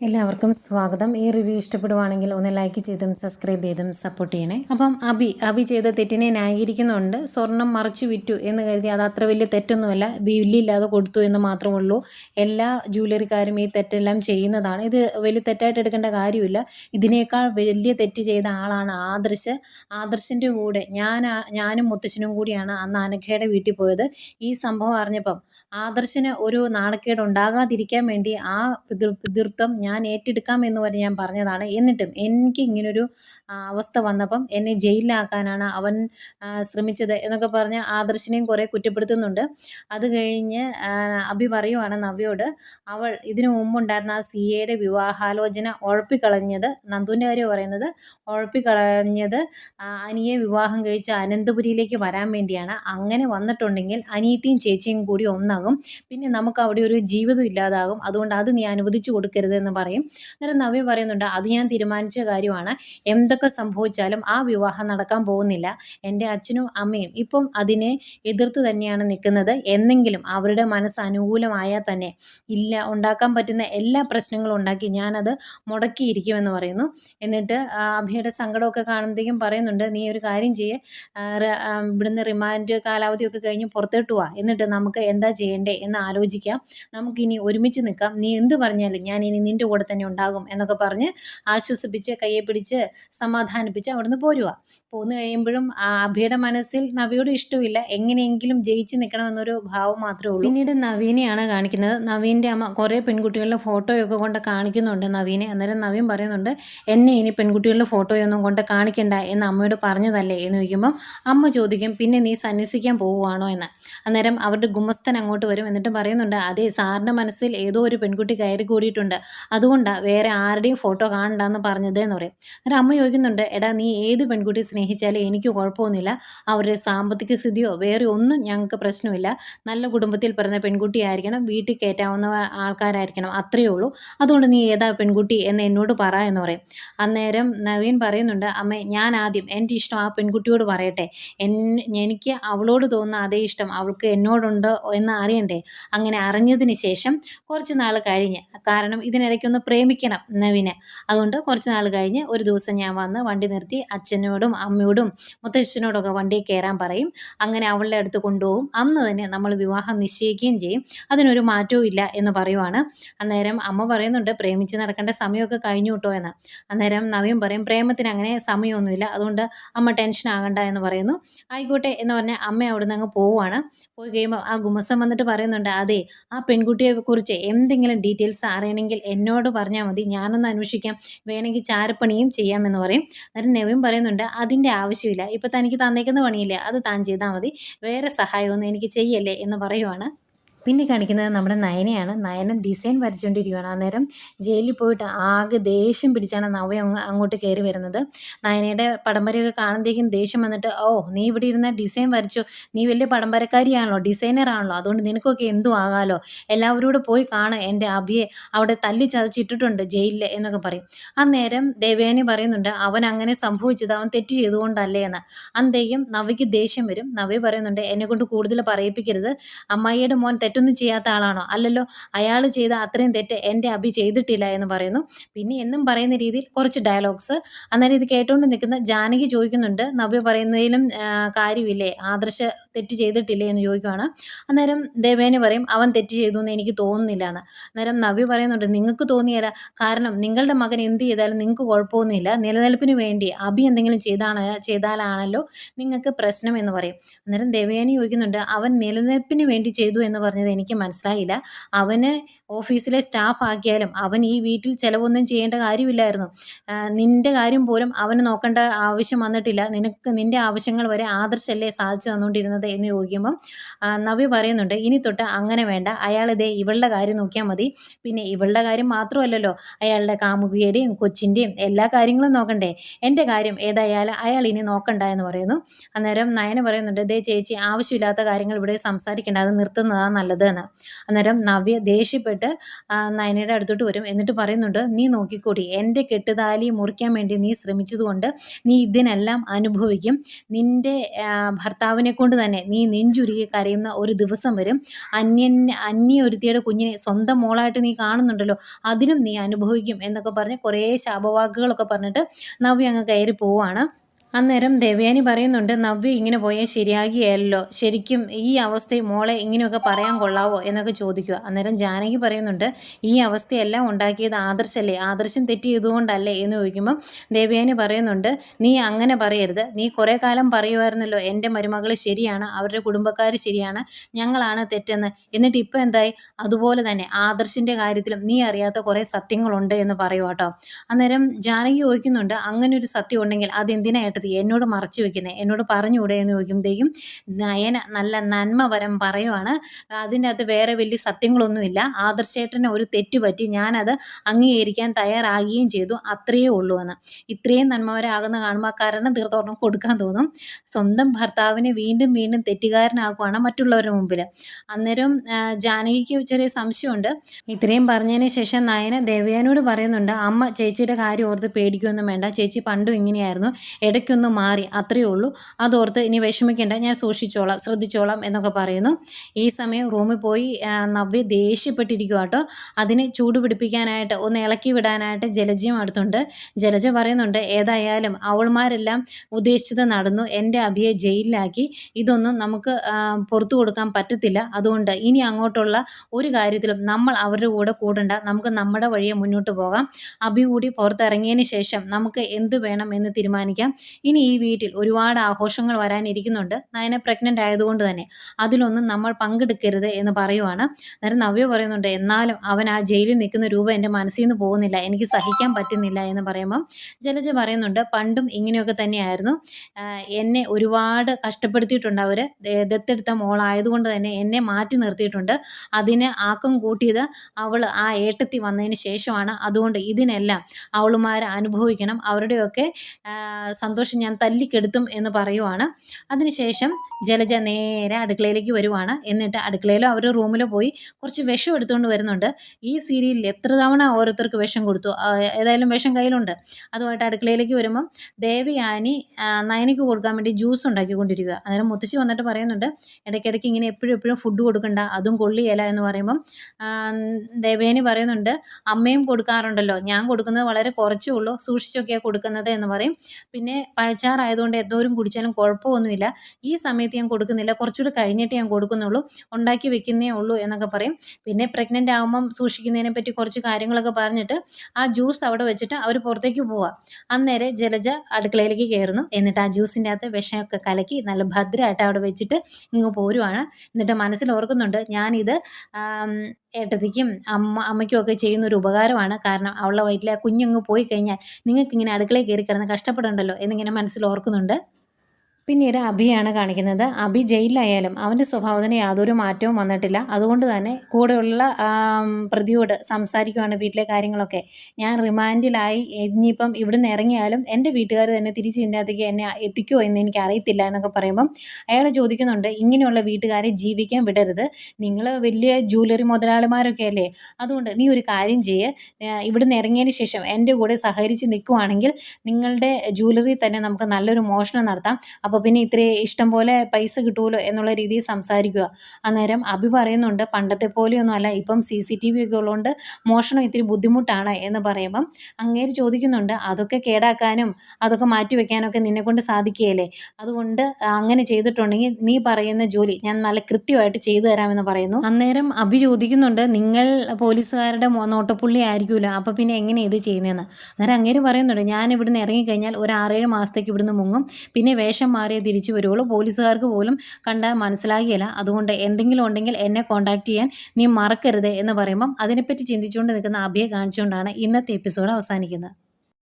എല്ലാവർക്കും സ്വാഗതം. ഈ റിവ്യൂ ഇഷ്ടപ്പെടുവാണെങ്കിൽ ഒന്ന് ലൈക്ക് ചെയ്തും സബ്സ്ക്രൈബ് ചെയ്തും സപ്പോർട്ട് ചെയ്യണേ. അപ്പം അബി അബി ചെയ്ത തെറ്റിനെ ന്യായീകരിക്കുന്നുണ്ട്. സ്വർണം മറിച്ചു വിറ്റു എന്ന് കരുതി അത് അത്ര വലിയ തെറ്റൊന്നുമല്ല. ബില്ലില്ലാതെ കൊടുത്തു എന്ന് മാത്രമേ ഉള്ളൂ എല്ലാ ജ്വല്ലറിക്കാരും ഈ തെറ്റെല്ലാം ചെയ്യുന്നതാണ്. ഇത് വലിയ തെറ്റായിട്ട് എടുക്കേണ്ട കാര്യമില്ല. ഇതിനേക്കാൾ വലിയ തെറ്റ് ചെയ്ത ആളാണ് ആദർശ്. ആദർശിന്റെ കൂടെ ഞാൻ ഞാനും മുത്തശ്ശനും കൂടിയാണ് അന്ന് അനഘയുടെ വീട്ടിൽ പോയത്. ഈ സംഭവം അറിഞ്ഞപ്പം ആദർശിന് ഒരു നാണക്കേട് ഉണ്ടാകാതിരിക്കാൻ വേണ്ടി ആ പിതൃ പിതൃത്വം ഞാൻ ഏറ്റെടുക്കാം എന്ന് വരെ ഞാൻ പറഞ്ഞതാണ്. എന്നിട്ടും എനിക്ക് ഇങ്ങനൊരു അവസ്ഥ വന്നപ്പം എന്നെ ജയിലിലാക്കാനാണ് അവൻ ശ്രമിച്ചത് എന്നൊക്കെ പറഞ്ഞ് ആദർശിനെയും കുറേ കുറ്റപ്പെടുത്തുന്നുണ്ട്. അത് കഴിഞ്ഞ് അഭി പറയുവാണ് നവ്യോട് അവൾ ഇതിനു മുമ്പുണ്ടായിരുന്ന ആ സി എയുടെ വിവാഹാലോചന ഉഴപ്പിക്കളഞ്ഞത് നന്ദുവിന്റെ കാര്യം പറയുന്നത് ഉഴപ്പിക്കളഞ്ഞത് അനിയെ വിവാഹം കഴിച്ച് അനന്തപുരിയിലേക്ക് വരാൻ വേണ്ടിയാണ്. അങ്ങനെ വന്നിട്ടുണ്ടെങ്കിൽ അനിയത്തിയും ചേച്ചിയും കൂടി ഒന്നാകും. പിന്നെ നമുക്ക് അവിടെ ഒരു ജീവിതം ഇല്ലാതാകും. അതുകൊണ്ട് അത് നീ അനുവദിച്ചു കൊടുക്കരുത് എന്ന് പറയും. അന്നേരം നവ്യ പറയുന്നുണ്ട് അത് ഞാൻ തീരുമാനിച്ച കാര്യമാണ്. എന്തൊക്കെ സംഭവിച്ചാലും ആ വിവാഹം നടക്കാൻ പോകുന്നില്ല. എന്റെ അച്ഛനും അമ്മയും ഇപ്പം അതിനെ എതിർത്ത് തന്നെയാണ് നിൽക്കുന്നത്. എന്നെങ്കിലും അവരുടെ മനസ്സ് അനുകൂലമായാൽ തന്നെ ഇല്ല ഉണ്ടാക്കാൻ പറ്റുന്ന എല്ലാ പ്രശ്നങ്ങളും ഉണ്ടാക്കി ഞാനത് മുടക്കിയിരിക്കുമെന്ന് പറയുന്നു. എന്നിട്ട് അഭിയുടെ സങ്കടമൊക്കെ കാണുമ്പോഴത്തേക്കും പറയുന്നുണ്ട് നീ ഒരു കാര്യം ചെയ്യേ. ഇവിടുന്ന് റിമാൻഡ് കാലാവധിയൊക്കെ കഴിഞ്ഞ് പുറത്തോട്ട് പോവാ എന്നിട്ട് നമുക്ക് എന്താ ചെയ്യേണ്ടേ എന്ന് ആലോചിക്കാം. നമുക്കിനി ഒരുമിച്ച് നിൽക്കാം. നീ എന്ത് പറഞ്ഞാലും ഞാൻ ഇനി നിന്റെ കൂടെ തന്നെ ഉണ്ടാകും എന്നൊക്കെ പറഞ്ഞ് ആശ്വസിപ്പിച്ച് കയ്യെ പിടിച്ച് സമാധാനിപ്പിച്ച് അവിടുന്ന് പോരുക പോന്നു കഴിയുമ്പോഴും അഭിയുടെ മനസ്സിൽ നവിയോട് ഇഷ്ടമില്ല എങ്ങനെയെങ്കിലും ജയിച്ച് നിൽക്കണമെന്നൊരു ഭാവം മാത്രമേ ഉള്ളൂ. പിന്നീട് നവീനെയാണ് കാണിക്കുന്നത്. നവീന്റെ അമ്മ കുറേ പെൺകുട്ടികളുടെ ഫോട്ടോയൊക്കെ കൊണ്ട് കാണിക്കുന്നുണ്ട് നവീനെ. അന്നേരം നവീൻ പറയുന്നുണ്ട് എന്നെ ഇനി പെൺകുട്ടികളുടെ ഫോട്ടോയൊന്നും കൊണ്ട് കാണിക്കണ്ട എന്ന് അമ്മയോട് പറഞ്ഞതല്ലേ? എന്ന് ചോദിക്കുമ്പം അമ്മ ചോദിക്കും പിന്നെ നീ സന്യസിക്കാൻ പോവുകയാണോ? എന്ന്. അന്നേരം അവരുടെ ഗുമസ്തൻ അങ്ങോട്ട് വരും എന്നിട്ട് പറയുന്നുണ്ട് അതേ സാറിന്റെ മനസ്സിൽ ഏതോ ഒരു പെൺകുട്ടി കയറി കൂടിയിട്ടുണ്ട്. അതുകൊണ്ടാണ് വേറെ ആരുടെയും ഫോട്ടോ കാണണ്ടെന്ന് പറഞ്ഞത് എന്ന് പറയും. അന്നേരം അമ്മ ചോദിക്കുന്നുണ്ട് എടാ നീ ഏത് പെൺകുട്ടി സ്നേഹിച്ചാലും എനിക്ക് കുഴപ്പമൊന്നുമില്ല. അവരുടെ സാമ്പത്തിക സ്ഥിതിയോ വേറെ ഒന്നും ഞങ്ങൾക്ക് പ്രശ്നമില്ല. നല്ല കുടുംബത്തിൽ പിറന്ന പെൺകുട്ടിയായിരിക്കണം വീട്ടിൽ കയറ്റാവുന്ന ആൾക്കാരായിരിക്കണം അത്രയേ ഉള്ളൂ. അതുകൊണ്ട് നീ ഏതാ പെൺകുട്ടി എന്ന് എന്നോട് പറ എന്ന് പറയും. അന്നേരം നവീൻ പറയുന്നുണ്ട് അമ്മേ ഞാൻ ആദ്യം എന്റെ ഇഷ്ടം ആ പെൺകുട്ടിയോട് പറയട്ടെ. എനിക്ക് അവളോട് തോന്നുന്ന അതേ ഇഷ്ടം അവൾക്ക് എന്നോടുണ്ടോ എന്ന് അറിയണ്ടേ? അങ്ങനെ അറിഞ്ഞതിന് ശേഷം കുറച്ച് നാൾ കഴിഞ്ഞ്. കാരണം ഇതിനിടയ്ക്കൊന്ന് പ്രേമിക്കണം നവീനെ. അതുകൊണ്ട് കുറച്ച് നാൾ കഴിഞ്ഞ് ഒരു ദിവസം ഞാൻ വന്ന് വണ്ടി നിർത്തി അച്ഛനോടും അമ്മയോടും മുത്തച്ഛനോടൊക്കെ വണ്ടിയിൽ കയറാൻ പറയും. അങ്ങനെ അവളുടെ അടുത്ത് കൊണ്ടുപോകും. അന്ന് തന്നെ നമ്മൾ വിവാഹം നിശ്ചയിക്കുകയും ചെയ്യും. അതിനൊരു മാറ്റവും ഇല്ല എന്ന് പറയുവാണ്. അന്നേരം അമ്മ പറയുന്നുണ്ട് പ്രേമിച്ച് നടക്കേണ്ട സമയമൊക്കെ കഴിഞ്ഞു കിട്ടോ എന്ന്. അന്നേരം നവീൻ പറയും പ്രേമത്തിന് അങ്ങനെ സമയമൊന്നുമില്ല. അതുകൊണ്ട് അമ്മ ടെൻഷൻ ആകണ്ട എന്ന് പറയുന്നു. ആയിക്കോട്ടെ എന്ന് പറഞ്ഞാൽ അമ്മ അവിടുന്ന് അങ്ങ് പോവുകയാണ് പോയി കഴിയുമ്പോൾ ആ ഗുമസം വന്നിട്ട് പറയുന്നുണ്ട് അതെ ആ പെൺകുട്ടിയെ കുറിച്ച് എന്തെങ്കിലും ഡീറ്റെയിൽസ് അറിയണമെങ്കിൽ എന്നോട് പറഞ്ഞാൽ മതി. ഞാനൊന്ന് അന്വേഷിക്കാം. വേണമെങ്കിൽ ചാരപ്പണിയും ചെയ്യാമെന്ന് പറയും. അന്നേരം നെവിൻ പറയുന്നുണ്ട് അതിന്റെ ആവശ്യമില്ല. ഇപ്പം തനിക്ക് തന്നേക്കുന്ന പണിയില്ലേ? അത് താൻ ചെയ്താൽ മതി. വേറെ സഹായമൊന്നും എനിക്ക് ചെയ്യല്ലേ? എന്ന് പറയുവാണ്. പിന്നെ കാണിക്കുന്നത് നമ്മുടെ നയനയാണ്. നയന ഡിസൈൻ വരച്ചുകൊണ്ടിരിക്കുകയാണ് അന്നേരം ജയിലിൽ പോയിട്ട് ആകെ ദേഷ്യം പിടിച്ചാണ് നവ അങ്ങോട്ട് കയറി വരുന്നത്. നയനയുടെ പടംവരയൊക്കെ കാണുമ്പോഴേക്കും ദേഷ്യം വന്നിട്ട് ഓ നീ ഇവിടെ ഇരുന്ന ഡിസൈൻ വരച്ചു? നീ വലിയ പടംവരക്കാരിയാണല്ലോ ഡിസൈനർ ആണല്ലോ. അതുകൊണ്ട് നിനക്കൊക്കെ എന്തു ആകാലോ? എല്ലാവരോടും പോയി കാണുക എന്റെ അഭിയെ. അവിടെ തല്ലി ചതച്ചിട്ടിട്ടുണ്ട് ജയിലിൽ എന്നൊക്കെ പറയും. അന്നേരം ദേവേനി പറയുന്നുണ്ട് അവൻ അങ്ങനെ സംഭവിച്ചത് അവൻ തെറ്റ് ചെയ്തുകൊണ്ടല്ലേ എന്ന്. അന്തേക്കും നവയ്ക്ക് ദേഷ്യം വരും. നവയെ പറയുന്നുണ്ട് എന്നെ കൊണ്ട് കൂടുതൽ പറയിപ്പിക്കരുത്. അമ്മായിയുടെ മോൻ തെറ്റ് തെറ്റൊന്നും ചെയ്യാത്ത ആളാണോ? അല്ലല്ലോ അയാൾ ചെയ്ത അത്രയും തെറ്റ് എന്റെ അഭി ചെയ്തിട്ടില്ല എന്ന് പറയുന്നു. പിന്നെ എന്നും പറയുന്ന രീതിയിൽ കുറച്ച് ഡയലോഗ്സ് അന്നേരം ഇത് കേട്ടുകൊണ്ട് നിൽക്കുന്ന ജാനകി ചോദിക്കുന്നുണ്ട് നവ്യ പറയുന്നതിലും കാര്യമില്ലേ? ആദർശ തെറ്റ് ചെയ്തിട്ടില്ലേ എന്ന് ചോദിക്കുവാണ്. അന്നേരം ദേവേനെ പറയും അവൻ തെറ്റ് ചെയ്തു എന്ന് എനിക്ക് തോന്നുന്നില്ല എന്ന് അന്നേരം നവി പറയുന്നുണ്ട് നിങ്ങൾക്ക് തോന്നിയല്ല കാരണം നിങ്ങളുടെ മകൻ എന്ത് ചെയ്താലും നിങ്ങൾക്ക് കുഴപ്പമൊന്നുമില്ല. നിലനിൽപ്പിന് വേണ്ടി അഭി എന്തെങ്കിലും ചെയ്താണ് ചെയ്താലാണല്ലോ നിങ്ങൾക്ക് പ്രശ്നം എന്ന് പറയും. അന്നേരം ദേവയാനി ചോദിക്കുന്നുണ്ട് അവൻ നിലനിൽപ്പിന് വേണ്ടി ചെയ്തു എന്ന് പറഞ്ഞത് എനിക്ക് മനസ്സിലായില്ല. അവന് ഓഫീസിലെ സ്റ്റാഫ് ആക്കിയാലും അവൻ ഈ വീട്ടിൽ ചിലവൊന്നും ചെയ്യേണ്ട കാര്യമില്ലായിരുന്നു. നിന്റെ കാര്യം പോലും അവന് നോക്കേണ്ട ആവശ്യം വന്നിട്ടില്ല. നിനക്ക് നിന്റെ ആവശ്യങ്ങൾ വരെ ആദർശല്ലേ സാധിച്ചു തന്നുകൊണ്ടിരുന്നത് എന്ന് ചോദിക്കുമ്പം നവ്യ പറയുന്നുണ്ട് ഇനി തൊട്ട് അങ്ങനെ വേണ്ട. അയാൾ ഇതേ ഇവളുടെ കാര്യം നോക്കിയാൽ മതി. പിന്നെ ഇവളുടെ കാര്യം മാത്രമല്ലല്ലോ. അയാളുടെ കാമുകിയുടെയും കൊച്ചിന്റെയും എല്ലാ കാര്യങ്ങളും നോക്കണ്ടേ. എന്റെ കാര്യം ഏതായാലും അയാൾ ഇനി നോക്കണ്ട എന്ന് പറയുന്നു. അന്നേരം നയന പറയുന്നുണ്ട് ദേ ചേച്ചി ആവശ്യമില്ലാത്ത കാര്യങ്ങൾ ഇവിടെ സംസാരിക്കേണ്ട. അത് നിർത്തുന്നതാണ് നല്ലത് എന്ന്. അന്നേരം നവ്യ ദേഷ്യപ്പെട്ട് നയനയുടെ അടുത്തോട്ട് വരും. എന്നിട്ട് പറയുന്നുണ്ട് നീ നോക്കിക്കൂടി. എന്റെ കെട്ടുതാലി മുറിക്കാൻ വേണ്ടി നീ ശ്രമിച്ചതുകൊണ്ട് നീ ഇതിനെല്ലാം അനുഭവിക്കും. നിന്റെ ഭർത്താവിനെ കൊണ്ട് തന്നെ തന്നെ. നീ നെഞ്ചുരുകി കരയുന്ന ഒരു ദിവസം വരും. അന്യൻ അന്യൊരുത്തിയുടെ കുഞ്ഞിനെ സ്വന്തം മോളായിട്ട് നീ കാണുന്നുണ്ടല്ലോ. അതിനും നീ അനുഭവിക്കും എന്നൊക്കെ പറഞ്ഞ് കുറേ ശാപവാക്കുകളൊക്കെ പറഞ്ഞിട്ട് നവ്യ അങ്ങ് കയറി പോവാണ് അന്നേരം ദേവയാനി പറയുന്നുണ്ട് നവ്യ ഇങ്ങനെ പോയാൽ ശരിയാകിയല്ലോ. ശരിക്കും ഈ അവസ്ഥയിൽ മോളെ ഇങ്ങനെയൊക്കെ പറയാൻ കൊള്ളാവോ? എന്നൊക്കെ ചോദിക്കുക. അന്നേരം ജാനകി പറയുന്നുണ്ട് ഈ അവസ്ഥയെല്ലാം ഉണ്ടാക്കിയത് ആദർശല്ലേ? ആദർശം തെറ്റ് ചെയ്തുകൊണ്ടല്ലേ? എന്ന് ചോദിക്കുമ്പം ദേവയാനി പറയുന്നുണ്ട് നീ അങ്ങനെ പറയരുത്. നീ കുറേ കാലം പറയുമായിരുന്നല്ലോ എന്റെ മരുമകൾ ശരിയാണ് അവരുടെ കുടുംബക്കാർ ശരിയാണ് ഞങ്ങളാണ് തെറ്റെന്ന്. എന്നിട്ട് ഇപ്പം എന്തായി? അതുപോലെ തന്നെ ആദർശിന്റെ കാര്യത്തിലും നീ അറിയാത്ത കുറേ സത്യങ്ങളുണ്ട് എന്ന് പറയുക കേട്ടോ അന്നേരം ജാനകി ചോദിക്കുന്നുണ്ട് അങ്ങനെ ഒരു സത്യം ഉണ്ടെങ്കിൽ അതെന്തിനാ ഏട്ടത്തി എന്നോട് മറച്ചു വെക്കുന്നത് എന്നോട് പറഞ്ഞുകൂടെ എന്ന് ചോദിക്കുമ്പോഴത്തേക്കും നയന നല്ല നന്മപരം പറയുവാണ്. അതിന്റെ അകത്ത് വേറെ വലിയ സത്യങ്ങളൊന്നുമില്ല. ആദർശേട്ടന് ഒരു തെറ്റ് പറ്റി ഞാനത് അംഗീകരിക്കാൻ തയ്യാറാകുകയും ചെയ്തു. അത്രയേ ഉള്ളൂ എന്ന്. ഇത്രയും നന്മവരാകുന്ന കാണുമ്പോൾ കാരണം തീർത്തോർണം കൊടുക്കാൻ തോന്നും. സ്വന്തം ഭർത്താവിനെ വീണ്ടും വീണ്ടും തെറ്റുകാരനാക്കുവാണ് മറ്റുള്ളവരുടെ മുമ്പിൽ അന്നേരം ജാനകിക്ക് ചെറിയ സംശയമുണ്ട്. ഇത്രയും പറഞ്ഞതിന് ശേഷം നയന ദേവയാനോട് പറയുന്നുണ്ട് അമ്മ ചേച്ചിയുടെ കാര്യം ഓർത്ത് പേടിക്കൊന്നും വേണ്ട. ചേച്ചി പണ്ടും ഇങ്ങനെയായിരുന്നു. ഇടയ്ക്കൊന്ന് മാറി അത്രയേ ഉള്ളൂ. അതോർത്ത് ഇനി വിഷമിക്കേണ്ട ഞാൻ സൂക്ഷിച്ചോളാം ശ്രദ്ധിച്ചോളാം എന്നൊക്കെ പറയുന്നു. ഈ സമയം റൂമിൽ പോയി നവ്യ ദേഷ്യപ്പെട്ടിരിക്കുക കേട്ടോ അതിന് ചൂട് പിടിപ്പിക്കാനായിട്ട് ഒന്ന് ഇളക്കി വിടാനായിട്ട് ജലജയും അടുത്തുണ്ട്. ജലജ പറയുന്നുണ്ട് ഏതായാലും അവൾമാരെല്ലാം ഉദ്ദേശിച്ചത് നടന്നു. എന്റെ അഭിയെ ജയിലിലാക്കി. ഇതൊന്നും നമുക്ക് പുറത്തു കൊടുക്കാൻ പറ്റത്തില്ല. അതുകൊണ്ട് ഇനി അങ്ങോട്ടുള്ള ഒരു കാര്യത്തിലും നമ്മൾ അവരുടെ കൂടെ കൂടണ്ട. നമുക്ക് നമ്മുടെ വഴിയെ മുന്നോട്ട് പോകാം. അഭി കൂടി പുറത്തിറങ്ങിയതിന് ശേഷം നമുക്ക് എന്ത് വേണം എന്ന് തീരുമാനിക്കാം. ഇനി ഈ വീട്ടിൽ ഒരുപാട് ആഘോഷങ്ങൾ വരാനിരിക്കുന്നുണ്ട്. നയന പ്രഗ്നന്റ് ആയതുകൊണ്ട് തന്നെ അതിലൊന്നും നമ്മൾ പങ്കെടുക്കരുത് എന്ന് പറയുവാണ്. നേരം നവ്യ പറയുന്നുണ്ട് എന്നാലും അവൻ ആ ജയിലിൽ നിൽക്കുന്ന രൂപം എന്റെ മനസ്സിൽ നിന്ന് പോകുന്നില്ല. എനിക്ക് സഹിക്കാൻ പറ്റുന്നില്ല എന്ന് പറയുമ്പം ജലജ പറയുന്നുണ്ട് പണ്ടും ഇങ്ങനെയൊക്കെ തന്നെയായിരുന്നു. എന്നെ ഒരുപാട് കഷ്ടപ്പെടുത്തിയിട്ടുണ്ട് അവർ ദത്തെടുത്ത മോളായതുകൊണ്ട് തന്നെ എന്നെ മാറ്റി നിർത്തിയിട്ടുണ്ട്. അതിന് ആക്കം കൂട്ടിയത് അവൾ ആ ഏട്ടത്തി വന്നതിന് ശേഷമാണ്. അതുകൊണ്ട് ഇതിനെല്ലാം അവളുമാർ അനുഭവിക്കണം. അവരുടെയൊക്കെ സന്തോഷം ഞാൻ തല്ലിക്കെടുത്തും എന്ന് പറയുവാണ്. അതിനുശേഷം ജലജ നേരെ അടുക്കളയിലേക്ക് വരുവാണ്. എന്നിട്ട് അടുക്കളയിലോ അവർ റൂമിലോ പോയി കുറച്ച് വിഷം എടുത്തുകൊണ്ട് വരുന്നുണ്ട്. ഈ സീരിയലിൽ എത്ര തവണ ഓരോരുത്തർക്ക് വിഷം കൊടുത്തു? ഏതായാലും വിഷം കയ്യിലുണ്ട്. അതുമായിട്ട് അടുക്കളയിലേക്ക് വരുമ്പം ദേവയാനി നയനയ്ക്ക് കൊടുക്കാൻ വേണ്ടി ജ്യൂസ് ഉണ്ടാക്കിക്കൊണ്ടിരിക്കുക. അന്നേരം മുത്തശ്ശി വന്നിട്ട് പറയുന്നുണ്ട് ഇടയ്ക്കിടയ്ക്ക് ഇങ്ങനെ എപ്പോഴും എപ്പോഴും ഫുഡ് കൊടുക്കണ്ട. അതും കൊള്ളിയല്ല എന്ന് പറയുമ്പം ദേവയാനി പറയുന്നുണ്ട് അമ്മയും കൊടുക്കാറുണ്ടല്ലോ. ഞാൻ കൊടുക്കുന്നത് വളരെ കുറച്ചേ ഉള്ളൂ. സൂക്ഷിച്ചൊക്കെയാണ് കൊടുക്കുന്നത് എന്ന് പറയും. പിന്നെ പഴച്ചാറായതുകൊണ്ട് എന്തോരം കുടിച്ചാലും കുഴപ്പമൊന്നുമില്ല. ഈ സമയത്ത് ഞാൻ കൊടുക്കുന്നില്ല. കുറച്ചുകൂടി കഴിഞ്ഞിട്ട് ഞാൻ കൊടുക്കുന്നുള്ളൂ. ഉണ്ടാക്കി വെക്കുന്നേ ഉള്ളൂ എന്നൊക്കെ പറയും. പിന്നെ പ്രഗ്നന്റ് ആകുമ്പം സൂക്ഷിക്കുന്നതിനെ പറ്റി കുറച്ച് കാര്യങ്ങളൊക്കെ പറഞ്ഞിട്ട് ആ ജ്യൂസ് അവിടെ വെച്ചിട്ട് അവർ പുറത്തേക്ക് പോവുക അന്നേരം ജലജ അടുക്കളയിലേക്ക് കയറുന്നു. എന്നിട്ട് ആ ജ്യൂസിന്റെ അകത്ത് വിഷമൊക്കെ കലക്കി നല്ല ഭദ്രമായിട്ട് അവിടെ വെച്ചിട്ട് ഇങ്ങ് പോരുവാണ്. എന്നിട്ട് മനസ്സിൽ ഓർക്കുന്നുണ്ട് ഞാനിത് ഏട്ടത്തിക്കും അമ്മ അമ്മയ്ക്കും ഒക്കെ ചെയ്യുന്ന ഒരു ഉപകാരമാണ്. കാരണം അവളുടെ വയറ്റിലെ കുഞ്ഞങ്ങ് പോയി കഴിഞ്ഞാൽ നിങ്ങൾക്കിങ്ങനെ അടുക്കളയിൽ കയറി കിടന്ന് കഷ്ടപ്പെടണ്ടല്ലോ എന്നിങ്ങനെ മനസ്സിൽ ഓർക്കുന്നുണ്ട്. പിന്നീട് അഭിയാണ് കാണിക്കുന്നത്. അഭി ജയിലിലായാലും അവന്റെ സ്വഭാവത്തിന് യാതൊരു മാറ്റവും വന്നിട്ടില്ല. അതുകൊണ്ട് തന്നെ കൂടെയുള്ള പ്രതിയോട് സംസാരിക്കുവാണ് വീട്ടിലെ കാര്യങ്ങളൊക്കെ. ഞാൻ റിമാൻഡിലായി. ഇനിയിപ്പം ഇവിടുന്ന് ഇറങ്ങിയാലും എന്റെ വീട്ടുകാർ തന്നെ തിരിച്ച് ഇതിനകത്തേക്ക് എന്നെ എത്തിക്കുമോ എന്ന് എനിക്ക് അറിയത്തില്ല എന്നൊക്കെ പറയുമ്പം അയാൾ ചോദിക്കുന്നുണ്ട് ഇങ്ങനെയുള്ള വീട്ടുകാരെ ജീവിക്കാൻ വിടരുത്. നിങ്ങൾ വലിയ ജ്വല്ലറി മുതലാളിമാരൊക്കെ അല്ലേ? അതുകൊണ്ട് നീ ഒരു കാര്യം ചെയ്യ്. ഇവിടുന്ന് ഇറങ്ങിയതിന് ശേഷം എന്റെ കൂടെ സഹകരിച്ച് നിൽക്കുവാണെങ്കിൽ നിങ്ങളുടെ ജ്വല്ലറി തന്നെ നമുക്ക് നല്ലൊരു മോഷണം നടത്താം. അപ്പോൾ അപ്പോൾ പിന്നെ ഇത്രയും ഇഷ്ടം പോലെ പൈസ കിട്ടുമല്ലോ എന്നുള്ള രീതിയിൽ സംസാരിക്കുക. അന്നേരം അഭി പറയുന്നുണ്ട് പണ്ടത്തെ പോലെയൊന്നുമല്ല ഇപ്പം സി സി ടി വി ഒക്കെ ഉള്ളതുകൊണ്ട് മോഷണം ഇത്തിരി ബുദ്ധിമുട്ടാണ് എന്ന് പറയുമ്പം അങ്ങേര് ചോദിക്കുന്നുണ്ട് അതൊക്കെ കേടാക്കാനും അതൊക്കെ മാറ്റി വെക്കാനൊക്കെ നിന്നെ കൊണ്ട് സാധിക്കുകയല്ലേ? അതുകൊണ്ട് അങ്ങനെ ചെയ്തിട്ടുണ്ടെങ്കിൽ നീ പറയുന്ന ജോലി ഞാൻ നല്ല കൃത്യമായിട്ട് ചെയ്തു തരാമെന്ന് പറയുന്നു. അന്നേരം അഭി ചോദിക്കുന്നുണ്ട് നിങ്ങൾ പോലീസുകാരുടെ നോട്ടപ്പുള്ളി ആയിരിക്കുമല്ലോ. അപ്പം പിന്നെ എങ്ങനെ ഇത് ചെയ്യുന്നതെന്ന് അന്നേരം അങ്ങേര് പറയുന്നുണ്ട് ഞാൻ ഇവിടുന്ന് ഇറങ്ങിക്കഴിഞ്ഞാൽ ഒരു ആറേഴ് മാസത്തേക്ക് ഇവിടുന്ന് മുങ്ങും. പിന്നെ വേഷം മാറിയേ തിരിച്ചു വരുള്ളൂ പോലീസുകാർക്ക് പോലും കണ്ടാൽ മനസ്സിലാകിയില്ല. അതുകൊണ്ട് എന്തെങ്കിലും ഉണ്ടെങ്കിൽ എന്നെ കോൺടാക്ട് ചെയ്യാൻ നീ മറക്കരുത് എന്ന് പറയുമ്പം അതിനെപ്പറ്റി ചിന്തിച്ചുകൊണ്ട് നിൽക്കുന്ന അഭിയെ കാണിച്ചുകൊണ്ടാണ് ഇന്നത്തെ എപ്പിസോഡ് അവസാനിക്കുന്നത്.